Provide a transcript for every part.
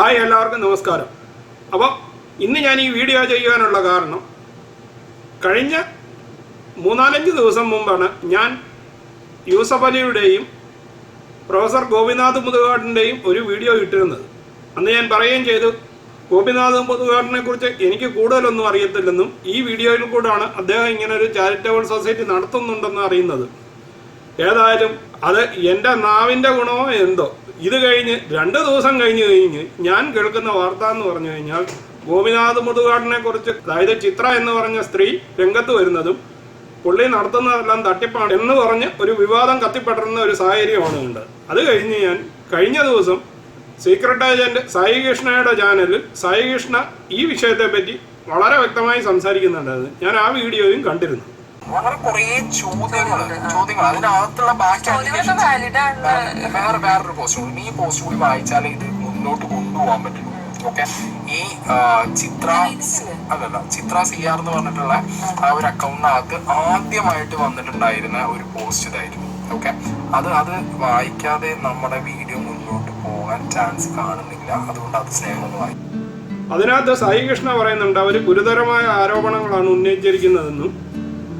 Hi എല്ലാവർക്കും നമസ്കാരം. അപ്പോൾ ഇന്ന് ഞാൻ ഈ വീഡിയോ ചെയ്യുവാനുള്ള കാരണം കഴിഞ്ഞ മൂന്നാലഞ്ച് ദിവസം മുമ്പാണ് ഞാൻ യൂസഫ് അലിയുടെയും പ്രൊഫസർ ഗോപിനാഥ് മുതുകാടിന്റെയും ഒരു വീഡിയോ ഇട്ടിരുന്നത്. അന്ന് ഞാൻ പറയുകയും ചെയ്തു ഗോപിനാഥ് മുതുകാടിനെ കുറിച്ച് എനിക്ക് കൂടുതലൊന്നും അറിയത്തില്ലെന്നും ഈ വീഡിയോയിൽ കൂടാണ് അദ്ദേഹം ഇങ്ങനെ ഒരു ചാരിറ്റബിൾ സൊസൈറ്റി നടത്തുന്നുണ്ടെന്ന് അറിയുന്നത്. ഏതായാലും അത് എന്റെ നാവിന്റെ ഗുണമോ എന്തോ. ഇത് കഴിഞ്ഞ് രണ്ട് ദിവസം കഴിഞ്ഞ് കഴിഞ്ഞ് ഞാൻ കേൾക്കുന്ന വാർത്ത എന്ന് പറഞ്ഞു കഴിഞ്ഞാൽ ഗോപിനാഥ് മുതുകാടിനെ കുറിച്ച് അതായത് ചിത്ര എന്ന് പറഞ്ഞ സ്ത്രീ രംഗത്ത് വരുന്നതും പുള്ളി നടത്തുന്നതെല്ലാം തട്ടിപ്പാണ് എന്ന് പറഞ്ഞ് ഒരു വിവാദം കത്തിപ്പെടുന്ന ഒരു സാഹചര്യമാണ് ഉണ്ട്. അത് കഴിഞ്ഞ് ഞാൻ കഴിഞ്ഞ ദിവസം സീക്രട്ട് ഏജന്റ് സായി കൃഷ്ണയുടെ ചാനലിൽ സായി കൃഷ്ണ ഈ വിഷയത്തെ പറ്റി വളരെ വ്യക്തമായി സംസാരിക്കുന്നുണ്ടായിരുന്നു. ഞാൻ ആ വീഡിയോയും കണ്ടിരുന്നു. അങ്ങനെ കുറേ ചോദ്യങ്ങൾ ചോദ്യങ്ങൾ അതിനകത്തുള്ള ബാക്കി. വേറെ വേറൊരു പോസ്റ്റ് കൂടി ഈ പോസ്റ്റ് കൂടി വായിച്ചാലേ ഇത് മുന്നോട്ട് കൊണ്ടുപോകാൻ പറ്റുള്ളൂ. ഓക്കെ ഈ ചിത്ര അല്ലല്ല ചിത്ര സി ആർ എന്ന് പറഞ്ഞിട്ടുള്ള ആ ഒരു അക്കൗണ്ടിനകത്ത് ആദ്യമായിട്ട് വന്നിട്ടുണ്ടായിരുന്ന ഒരു പോസ്റ്റ് ഇതായിരുന്നു. ഓക്കെ അത് അത് വായിക്കാതെ നമ്മുടെ വീഡിയോ മുന്നോട്ട് പോകാൻ ചാൻസ് കാണുന്നില്ല. അതുകൊണ്ട് അത് സ്നേഹം ഒന്ന് വായിക്കും അതിനകത്ത് സായി കൃഷ്ണ പറയുന്നുണ്ട് അവർ ഗുരുതരമായ ആരോപണങ്ങളാണ് ഉന്നയിച്ചിരിക്കുന്നതെന്നും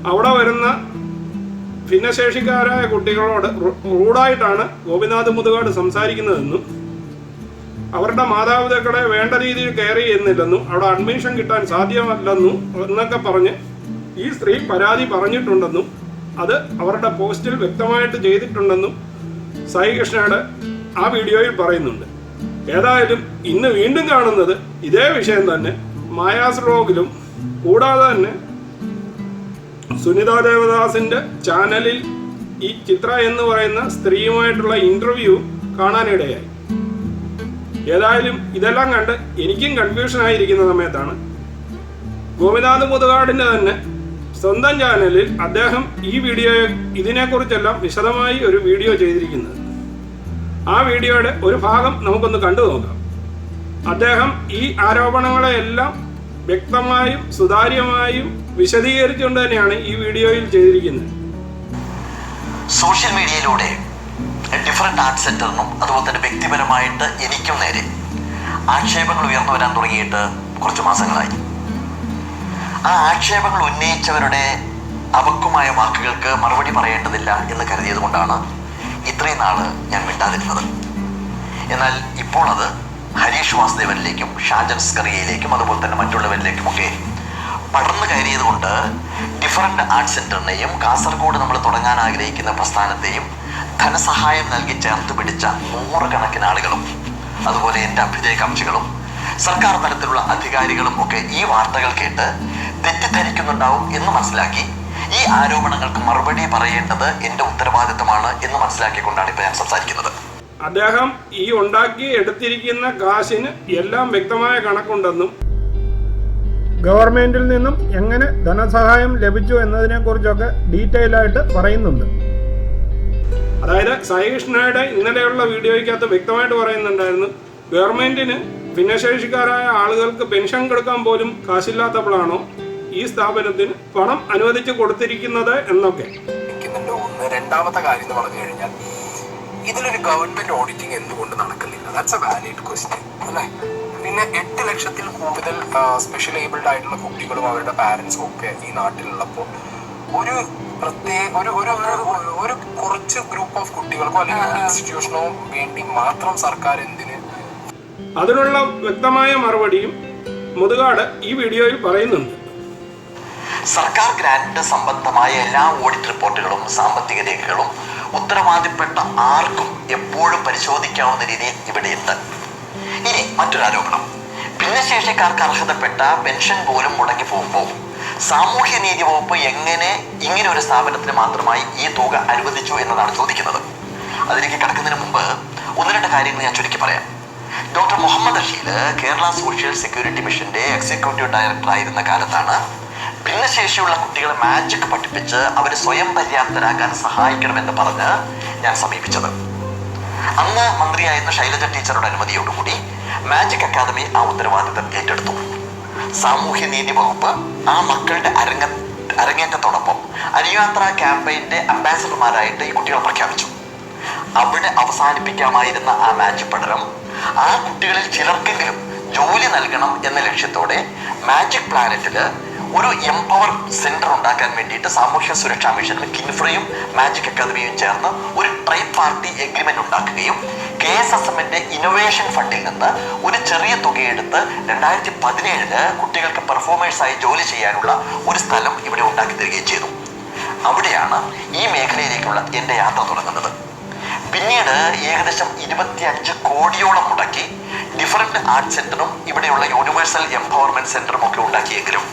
അവിടെ വരുന്ന ഭിന്നശേഷിക്കാരായ കുട്ടികളോട് റൂഡായിട്ടാണ് ഗോപിനാഥ് മുതുകാട് സംസാരിക്കുന്നതെന്നും അവരുടെ മാതാപിതാക്കളെ വേണ്ട രീതിയിൽ കെയർ ചെയ്യുന്നില്ലെന്നും അവിടെ അഡ്മിഷൻ കിട്ടാൻ സാധ്യമല്ലെന്നും എന്നൊക്കെ പറഞ്ഞ് ഈ സ്ത്രീ പരാതി പറഞ്ഞിട്ടുണ്ടെന്നും അത് അവരുടെ പോസ്റ്റിൽ വ്യക്തമായിട്ട് ചെയ്തിട്ടുണ്ടെന്നും സായി കൃഷ്ണയുടെ ആ വീഡിയോയിൽ പറയുന്നുണ്ട്. ഏതായാലും ഇന്ന് വീണ്ടും കാണുന്നത് ഇതേ വിഷയം തന്നെ മായാസ് വ്ലോഗിലും കൂടാതെ തന്നെ സുനിത ദേവദാസിന്റെ ചാനലിൽ ഈ ചിത്ര എന്ന് പറയുന്ന സ്ത്രീയുമായിട്ടുള്ള ഇന്റർവ്യൂ കാണാനിടയായി. ഏതായാലും ഇതെല്ലാം കണ്ട് എനിക്കും കൺഫ്യൂഷൻ ആയിരിക്കുന്ന സമയത്താണ്. ഗോപിനാഥ് മുതുകാടിന്റെ തന്നെ സ്വന്തം ചാനലിൽ അദ്ദേഹം ഈ വീഡിയോ ഇതിനെക്കുറിച്ചെല്ലാം വിശദമായി ഒരു വീഡിയോ ചെയ്തിരിക്കുന്നത്. ആ വീഡിയോയുടെ ഒരു ഭാഗം നമുക്കൊന്ന് കണ്ടു നോക്കാം അദ്ദേഹം ഈ ആരോപണങ്ങളെയെല്ലാം വ്യക്തമായും സുതാര്യമായും വിശദീകരിച്ചുകൊണ്ട് തന്നെയാണ് ഈ വീഡിയോയിൽ ചെയ്തിരിക്കുന്നത്. സോഷ്യൽ മീഡിയയിലൂടെ ഡിഫറെന്റ് ആർട്ട് സെന്ററിനും അതുപോലെ തന്നെ വ്യക്തിപരമായിട്ട് എനിക്കും നേരെ ആക്ഷേപങ്ങൾ ഉയർന്നു വരാൻ തുടങ്ങിയിട്ട് കുറച്ച് മാസങ്ങളായി. ആ ആക്ഷേപങ്ങൾ ഉന്നയിച്ചവരുടെ അപക്വമായ വാക്കുകൾക്ക് മറുപടി പറയേണ്ടതില്ല എന്ന് കരുതിയത് കൊണ്ടാണ് ഇത്രയും നാൾ ഞാൻ മിണ്ടാതിരുന്നത്. എന്നാൽ ഇപ്പോൾ അത് ഹരീഷ് വാസുദേവനിലേക്കും ഷാജൻ സ്കറിയയിലേക്കും അതുപോലെ തന്നെ മറ്റുള്ളവരിലേക്കുമൊക്കെ പടർന്നു കയറിയത് കൊണ്ട് ഡിഫറന്റ് ആർട്ട് സെന്ററിനെയും കാസർഗോഡ് നമ്മൾ തുടങ്ങാൻ ആഗ്രഹിക്കുന്ന പ്രസ്ഥാനത്തെയും ധനസഹായം നൽകി ചേർത്ത് പിടിച്ച നൂറുകണക്കിന് ആളുകളും അതുപോലെ എന്റെ അഭ്യുദയകാംക്ഷികളും സർക്കാർ തലത്തിലുള്ള അധികാരികളും ഒക്കെ ഈ വാർത്തകൾ കേട്ട് തെറ്റിദ്ധരിക്കുന്നുണ്ടാവും എന്ന് മനസ്സിലാക്കി ഈ ആരോപണങ്ങൾക്ക് മറുപടി പറയേണ്ടത് എന്റെ ഉത്തരവാദിത്തമാണ് എന്ന് മനസ്സിലാക്കിക്കൊണ്ടാണ് ഇപ്പോൾ ഞാൻ സംസാരിക്കുന്നത്. അദ്ദേഹം ഈ ഉണ്ടാക്കി എടുത്തിരിക്കുന്ന കാശിന് എല്ലാം വ്യക്തമായ കണക്കുണ്ടെന്നും ഗവൺമെന്റിൽ നിന്നും എങ്ങനെ ധനസഹായം ലഭിച്ചു എന്നതിനെക്കുറിച്ചൊക്കെ ഡീറ്റെയിൽ ആയിട്ട് പറയുന്നുണ്ട്. അതായത് സഹിഷ്ണയുടെ ഇന്നലെയുള്ള വീഡിയോയ്ക്കകത്ത് വ്യക്തമായിട്ട് പറയുന്നുണ്ടായിരുന്നു ഗവൺമെന്റിന് ഭിന്നശേഷിക്കാരായ ആളുകൾക്ക് പെൻഷൻ കൊടുക്കാൻ പോലും കാശില്ലാത്തപ്പോഴാണോ ഈ സ്ഥാപനത്തിന് പണം അനുവദിച്ചു കൊടുത്തിരിക്കുന്നത് എന്നൊക്കെ. രണ്ടാമത്തെ കാര്യം എന്ന് പറഞ്ഞു കഴിഞ്ഞാൽ ഇതിലൊരു ഗവൺമെന്റ് ഓഡിറ്റിംഗ് എന്തുകൊണ്ട് നടക്കുന്നില്ല? ദാറ്റ്സ് എ വാലിഡ് ക്വസ്റ്റ്യൻ അല്ലേ? പിന്നെ എട്ട് ലക്ഷത്തിൽ കൂടുതൽ സ്പെഷ്യൽ ഏബിൾഡ് ആയിട്ടുള്ള കുട്ടികളും അവരുടെ പാരൻസും ഒക്കെ ഈ നാട്ടിലുള്ളപ്പോൾ ഒരു പ്രത്യേക ഒരു ഒരു ഒരു- ഒരു കുറച്ച് ഗ്രൂപ്പ് ഓഫ് കുട്ടികൾക്കോ അല്ലെങ്കിൽ ഇൻസ്റ്റിറ്റ്യൂഷനോ വേണ്ടി മാത്രം സർക്കാർ എന്തിന് അതിനുള്ള വ്യക്തമായ മറുപടിയും മുതുകാട് ഈ വീഡിയോയിൽ പറയുന്നുണ്ട്. സർക്കാർ ഗ്രാന്റ് സംബന്ധമായ എല്ലാ ഓഡിറ്റ് റിപ്പോർട്ടുകളും സാമ്പത്തിക രേഖകളും ഉത്തരവാദിപ്പെട്ട ആർക്കും എപ്പോഴും പരിശോധിക്കാവുന്ന രീതിയിൽ ഇവിടെയുണ്ട് ഇനി മറ്റൊരു ആരോപണം. ഭിന്നശേഷിക്കാർക്ക് അർഹതപ്പെട്ട പെൻഷൻ പോലും മുടങ്ങി പോകുമ്പോൾ സാമൂഹ്യ നീതി വകുപ്പ് എങ്ങനെ ഇങ്ങനെ ഒരു സ്ഥാപനത്തിന് മാത്രമായി ഈ തുക അനുവദിച്ചു എന്നതാണ് ചോദിക്കുന്നത്. അതിലേക്ക് കടക്കുന്നതിന് മുമ്പ് ഒന്ന് രണ്ട് കാര്യങ്ങൾ ഞാൻ ചുരുക്കി പറയാം. Doctor Muhammad Rasheed Kerala social security മിഷന്റെ എക്സിക്യൂട്ടീവ് ഡയറക്ടർ ആയിരുന്ന കാലത്താണ് ഭിന്നശേഷിയുള്ള കുട്ടികളെ മാജിക് പഠിപ്പിച്ച് അവരെ സ്വയം പര്യാപ്തരാക്കാൻ സഹായിക്കണമെന്ന് പറഞ്ഞ് ഞാൻ സമീപിച്ചത്. അന്ന് മന്ത്രിയായിരുന്ന ശൈലജ ടീച്ചറുടെ അനുമതിയോടുകൂടി മാജിക് അക്കാദമി ആ ഉത്തരവാദിത്തം ഏറ്റെടുത്തു. സാമൂഹ്യ നീതി വകുപ്പ് ആ മക്കളുടെ അരങ്ങ അരങ്ങേറ്റത്തോടൊപ്പം അനുയാത്ര ക്യാമ്പയിന്റെ അംബാസഡർമാരായിട്ട് ഈ കുട്ടികളെ പ്രഖ്യാപിച്ചു. അവിടെ അവസാനിപ്പിക്കാമായിരുന്ന ആ മാജിക് പഠനം ആ കുട്ടികളിൽ ചിലർക്കെങ്കിലും ജോലി നൽകണം എന്ന ലക്ഷ്യത്തോടെ മാജിക് പ്ലാനറ്റിൽ ഒരു എംപവർ സെന്റർ ഉണ്ടാക്കാൻ വേണ്ടിയിട്ട് സാമൂഹ്യ സുരക്ഷാ മിഷനും കിൻഫ്രയും മാജിക് അക്കാദമിയും ചേർന്ന് ഒരു ട്രൈ പാർട്ടി എഗ്രിമെന്റ് ഉണ്ടാക്കുകയും കെ എസ് എസ് എമ്മിന്റെ ഇന്നൊവേഷൻ ഫണ്ടിൽ നിന്ന് ഒരു ചെറിയ തുകയെടുത്ത് രണ്ടായിരത്തി പതിനേഴിൽ കുട്ടികൾക്ക് പെർഫോമേഴ്സായി ജോലി ചെയ്യാനുള്ള ഒരു സ്ഥലം ഇവിടെ ഉണ്ടാക്കി തരികയും ചെയ്തു. അവിടെയാണ് ഈ മേഖലയിലേക്കുള്ള എന്റെ യാത്ര തുടങ്ങുന്നത്. പിന്നീട് ഏകദേശം ഇരുപത്തിയഞ്ച് കോടിയോളം മുടക്കി ഡിഫറന്റ് ആർട്ട് സെന്ററും ഇവിടെയുള്ള യൂണിവേഴ്സൽ എംപവർമെന്റ് സെന്ററും ഒക്കെ ഉണ്ടാക്കിയെങ്കിലും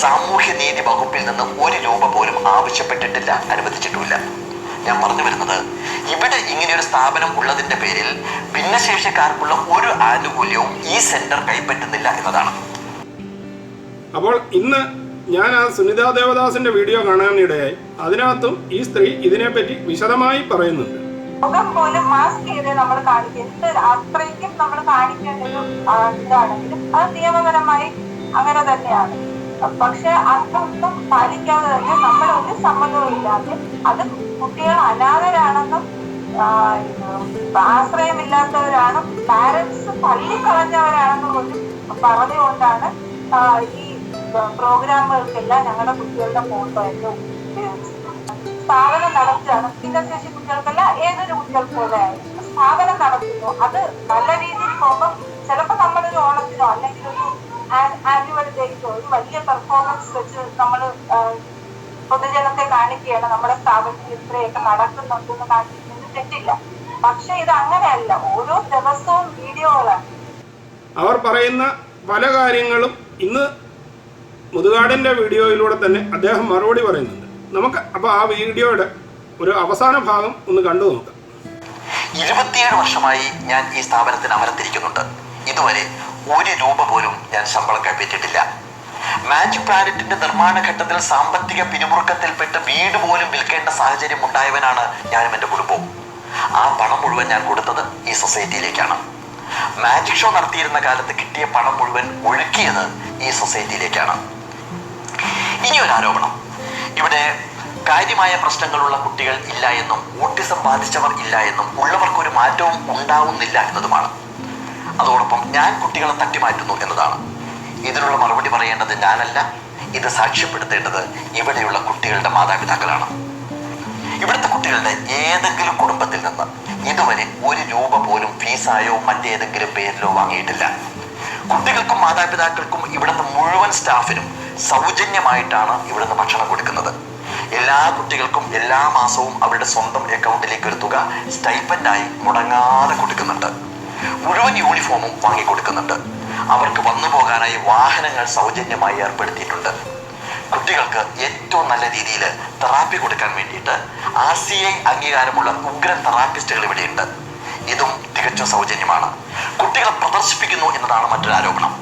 സാമൂഹ്യ നീതി വകുപ്പിൽ നിന്ന് ഒരു രൂപ പോലും ആവശ്യപ്പെട്ടിട്ടില്ല അനുവദിച്ചിട്ടുമില്ല. ഞാൻ പറഞ്ഞു വരുന്നത്. ഇവിടെ ഇങ്ങനെയൊരു സ്ഥാപനം ഉള്ളതിന്റെ പേരിൽ ഭിന്നശേഷിക്കാർക്കുള്ള ഒരു ആനുകൂല്യവും ഈ സെന്റർ കൈപ്പറ്റുന്നില്ല എന്നതാണ്. അപ്പോൾ ഇന്ന് ഞാൻ ആ സുനിതാ ദേവദാസിന്റെ വീഡിയോ കാണാനിടയായി. അതിനകത്തും ഈ സ്ത്രീ ഇതിനെപ്പറ്റി വിശദമായി പറയുന്നുണ്ട്. മുഖം പോലും മാസ്ക് ചെയ്ത് നമ്മൾ കാണിക്കുന്നത് അത്രയ്ക്കും നമ്മൾ കാണിക്കേണ്ട ഒരു ഇതാണെങ്കിലും അത് നിയമപരമായി അങ്ങനെ തന്നെയാണ്. പക്ഷെ അതൊന്നും പാലിക്കാതെ തന്നെ നമ്മുടെ ഒരു സമ്മതവും ഇല്ലാതെ അത് കുട്ടികൾ അനാഥരാണെന്നും ആശ്രയമില്ലാത്തവരാണ് പാരന്റ്സ് തള്ളിക്കളഞ്ഞവരാണെന്നും കളഞ്ഞവരാണെന്നും പറഞ്ഞുകൊണ്ടാണ് ഈ പ്രോഗ്രാമുകൾക്കെല്ലാം ഞങ്ങളുടെ കുട്ടികളുടെ ഫോട്ടോ ഒക്കെ സ്ഥാപനം നടത്തുകയാണ്. ഭിന്നശേഷി കുട്ടികൾക്കല്ല ഏതൊരു കുട്ടികൾക്ക് പോലെ സ്ഥാപനം നടത്തുന്നു. അത് നല്ല രീതിയിൽ പോകുമ്പോൾ ചിലപ്പോൾ നമ്മളൊരു ഓണത്തിനോ അല്ലെങ്കിൽ ഒരു ആനുവൽ ഡേക്കോ ഒരു വലിയ പെർഫോമൻസ് വെച്ച് നമ്മൾ പൊതുജനത്തെ കാണിക്കുകയാണ്. നമ്മുടെ സ്ഥാപനത്തിൽ ഇത്രയൊക്കെ നടക്കുന്നുണ്ടെന്ന് കാണിക്കുന്നത് തെറ്റില്ല. പക്ഷെ ഇത് അങ്ങനെയല്ല. ഓരോ ദിവസവും വീഡിയോകളാണ്. അവർ പറയുന്ന പല കാര്യങ്ങളും ഇന്ന് മുതുകാടിന്റെ വീഡിയോയിലൂടെ തന്നെ അദ്ദേഹം മറുപടി പറയുന്നുണ്ട്. നമുക്ക് അപ്പോൾ ആ വീഡിയോയുടെ ഒരു അവസാന ഭാഗം ഒന്ന് കണ്ടു നോക്കാം. ഇരുപത്തിയേഴ് വർഷമായി ഞാൻ ഈ സ്ഥാപനത്തിന് അമരത്തിരിക്കുന്നുണ്ട് ഇതുവരെ ഒരു രൂപ പോലും ഞാൻ ശമ്പളം കൈപ്പറ്റിയിട്ടില്ല മാജിക് പ്ലാനറ്റിന്റെ നിർമ്മാണ ഘട്ടത്തിൽ സാമ്പത്തിക പിരിമുറുക്കത്തിൽപ്പെട്ട് വീട് പോലും വിൽക്കേണ്ട സാഹചര്യം ഉണ്ടായവനാണ് ഞാനും എന്റെ കുടുംബവും. ആ പണം മുഴുവൻ ഞാൻ കൊടുത്തത് ഈ സൊസൈറ്റിയിലേക്കാണ്. മാജിക് ഷോ നടത്തിയിരുന്ന കാലത്ത് കിട്ടിയ പണം മുഴുവൻ ഒഴുക്കിയത് ഈ സൊസൈറ്റിയിലേക്കാണ്. ഇനി ഒരു ആരോപണം. ഇവിടെ കാര്യമായ പ്രശ്നങ്ങളുള്ള കുട്ടികൾ ഇല്ല എന്നും ഓട്ടിസം ബാധിച്ചവർ ഇല്ല എന്നും ഉള്ളവർക്ക് ഒരു മാറ്റവും ഉണ്ടാവുന്നില്ല എന്നതുമാണ്. അതോടൊപ്പം ഞാൻ കുട്ടികളെ തട്ടിമാറ്റുന്നു എന്നതാണ്. ഇതിനുള്ള മറുപടി പറയേണ്ടത് ഞാനല്ല. ഇത് സാക്ഷ്യപ്പെടുത്തേണ്ടത് ഇവിടെയുള്ള കുട്ടികളുടെ മാതാപിതാക്കളാണ്. ഇവിടുത്തെ കുട്ടികളുടെ ഏതെങ്കിലും കുടുംബത്തിൽ നിന്ന് ഇതുവരെ ഒരു രൂപ പോലും ഫീസായോ മറ്റേതെങ്കിലും പേരിലോ വാങ്ങിയിട്ടില്ല. കുട്ടികൾക്കും മാതാപിതാക്കൾക്കും ഇവിടുത്തെ മുഴുവൻ സ്റ്റാഫിനും സൗജന്യമായിട്ടാണ് ഇവിടുന്ന് ഭക്ഷണം കൊടുക്കുന്നത്. എല്ലാ കുട്ടികൾക്കും എല്ലാ മാസവും അവരുടെ സ്വന്തം അക്കൗണ്ടിലേക്ക് ഒരു തുക സ്റ്റൈപ്പൻഡായി മുടങ്ങാതെ കൊടുക്കുന്നുണ്ട്. മുഴുവൻ യൂണിഫോമും വാങ്ങിക്കൊടുക്കുന്നുണ്ട് അവർക്ക് വന്നു പോകാനായി വാഹനങ്ങൾ സൗജന്യമായി ഏർപ്പെടുത്തിയിട്ടുണ്ട്. കുട്ടികൾക്ക് ഏറ്റവും നല്ല രീതിയിൽ തെറാപ്പി കൊടുക്കാൻ വേണ്ടിയിട്ട് ആർ സി ഐ അംഗീകാരമുള്ള ഉഗ്ര തെറാപ്പിസ്റ്റുകൾ ഇവിടെയുണ്ട്. ഇതും തികച്ചും സൗജന്യമാണ്. കുട്ടികളെ പ്രദർശിപ്പിക്കുന്നു എന്നതാണ് മറ്റൊരു ആരോപണം.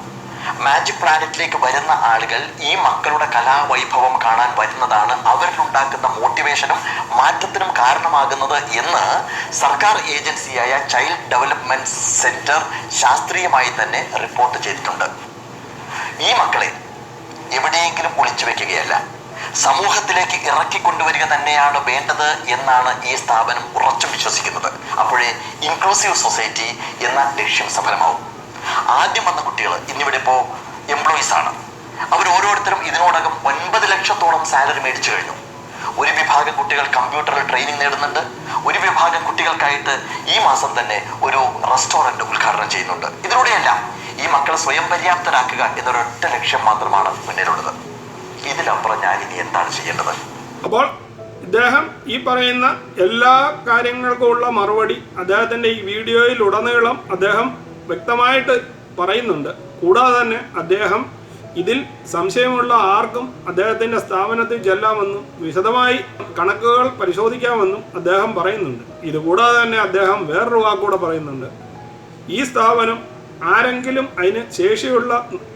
മാജിക് പ്ലാനറ്റിലേക്ക് വരുന്ന ആളുകൾ ഈ മക്കളുടെ കലാവൈഭവം കാണാൻ വരുന്നതാണ് അവരിലുണ്ടാക്കുന്ന മോട്ടിവേഷനും മാറ്റത്തിനും കാരണമാകുന്നത് എന്ന് സർക്കാർ ഏജൻസിയായ ചൈൽഡ് ഡെവലപ്മെന്റ് സെന്റർ ശാസ്ത്രീയമായി തന്നെ റിപ്പോർട്ട് ചെയ്തിട്ടുണ്ട്. ഈ മക്കളെ എവിടെയെങ്കിലും ഒളിച്ചു വെക്കുകയല്ല. സമൂഹത്തിലേക്ക് ഇറക്കിക്കൊണ്ടുവരിക തന്നെയാണ് വേണ്ടത് എന്നാണ് ഈ സ്ഥാപനം ഉറച്ചു വിശ്വസിക്കുന്നത്. അപ്പോഴേ ഇൻക്ലൂസീവ് സൊസൈറ്റി എന്ന ലക്ഷ്യം സഫലമാവും. ആദ്യം വന്ന കുട്ടികൾ ഇന്നിവിടെ ഇപ്പോൾ എംപ്ലോയീസ് ആണ്. അവർ ഓരോരുത്തരും ഇതിനോടകം ഒൻപത് ലക്ഷത്തോളം സാലറി മേടിച്ചു കഴിഞ്ഞു. ഒരു വിഭാഗം കുട്ടികൾ കമ്പ്യൂട്ടറിൽ ട്രെയിനിങ് നേടുന്നുണ്ട്. ഒരു വിഭാഗം കുട്ടികൾക്കായിട്ട് ഈ മാസം തന്നെ ഒരു റെസ്റ്റോറന്റ് ഉദ്ഘാടനം ചെയ്യുന്നുണ്ട്. ഇതിലൂടെയെല്ലാം ഈ മക്കളെ സ്വയം പര്യാപ്തരാക്കുക എന്നൊരൊറ്റ ലക്ഷ്യം മാത്രമാണ് മുന്നിലുള്ളത്. ഇതിലപ്പുറം ഞാൻ ഇനി എന്താണ് ചെയ്യേണ്ടത്? അപ്പോൾ ഇദ്ദേഹം ഈ പറയുന്ന എല്ലാ കാര്യങ്ങൾക്കുമുള്ള മറുപടി അദ്ദേഹത്തിന്റെ ഈ വീഡിയോയിൽ ഉടനീളം അദ്ദേഹം വ്യക്തമായിട്ട് പറയുന്നുണ്ട്. കൂടാതെ തന്നെ അദ്ദേഹം ഇതിൽ സംശയമുള്ള ആർക്കും അദ്ദേഹത്തിന്റെ സ്ഥാപനത്തിൽ ചെല്ലാമെന്നും വിശദമായി കണക്കുകൾ പരിശോധിക്കാമെന്നും അദ്ദേഹം പറയുന്നുണ്ട്. ഇതുകൂടാതെ തന്നെ അദ്ദേഹം വേറൊരു വാക്കൂടെ പറയുന്നുണ്ട്. ഈ സ്ഥാപനം ആരെങ്കിലും അതിന് ശേഷിയുള്ള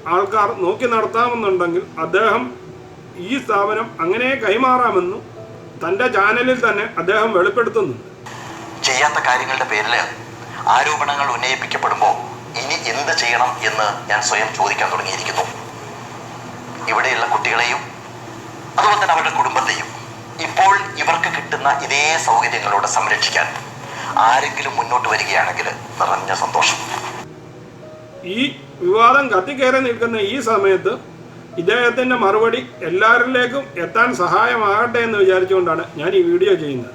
ആൾക്കാർ നോക്കി നടത്താമെന്നുണ്ടെങ്കിൽ അദ്ദേഹം ഈ സ്ഥാപനം അങ്ങനെ കൈമാറാമെന്നും തന്റെ ചാനലിൽ തന്നെ അദ്ദേഹം വെളിപ്പെടുത്തുന്നു ചെയ്യാത്ത കാര്യങ്ങളുടെ പേരിൽ ആരോപണങ്ങൾ ഉന്നയിപ്പിക്കപ്പെടുമ്പോൾ ഇനി എന്ത് ചെയ്യണം എന്ന് ഞാൻ സ്വയം ചോദിക്കാൻ തുടങ്ങിയിരിക്കുന്നു. ഇവിടെയുള്ള കുട്ടികളെയും അതുപോലെ തന്നെ അവരുടെ കുടുംബത്തെയും ഇപ്പോൾ ഇവർക്ക് കിട്ടുന്ന ഇതേ സൗകര്യങ്ങളോടെ സംരക്ഷിക്കാൻ ആരെങ്കിലും മുന്നോട്ട് വരികയാണെങ്കിൽ നിറഞ്ഞ സന്തോഷം. ഈ വിവാദം കത്തിക്കേറി നിൽക്കുന്ന ഈ സമയത്ത് ഇദ്ദേഹത്തിന്റെ മറുപടി എല്ലാവരിലേക്കും എത്താൻ സഹായമാകട്ടെ എന്ന് വിചാരിച്ചുകൊണ്ടാണ് ഞാൻ ഈ വീഡിയോ ചെയ്യുന്നത്.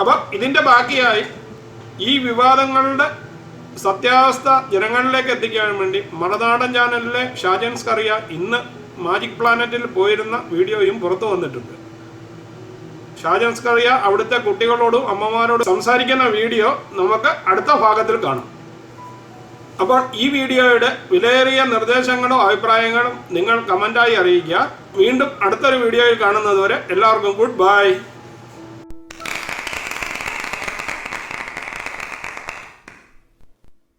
അപ്പം ഇതിന്റെ ബാക്കിയായി ഈ വിവാദങ്ങളുടെ സത്യാവസ്ഥ ജനങ്ങളിലേക്ക് എത്തിക്കാൻ വേണ്ടി മറുനാടൻ ചാനലിലെ ഷാജൻസ് കറിയ ഇന്ന് മാജിക് പ്ലാനറ്റിൽ പോയിരുന്ന വീഡിയോയും പുറത്തു വന്നിട്ടുണ്ട്. ഷാജൻസ്കറിയ അവിടുത്തെ കുട്ടികളോടും അമ്മമാരോടും സംസാരിക്കുന്ന വീഡിയോ നമുക്ക് അടുത്ത ഭാഗത്തിൽ കാണാം. അപ്പോൾ ഈ വീഡിയോയുടെ വിലയേറിയ നിർദ്ദേശങ്ങളും അഭിപ്രായങ്ങളും നിങ്ങൾ കമന്റായി അറിയിക്കുക. വീണ്ടും അടുത്തൊരു വീഡിയോയിൽ കാണുന്നതുവരെ എല്ലാവർക്കും ഗുഡ് ബൈ.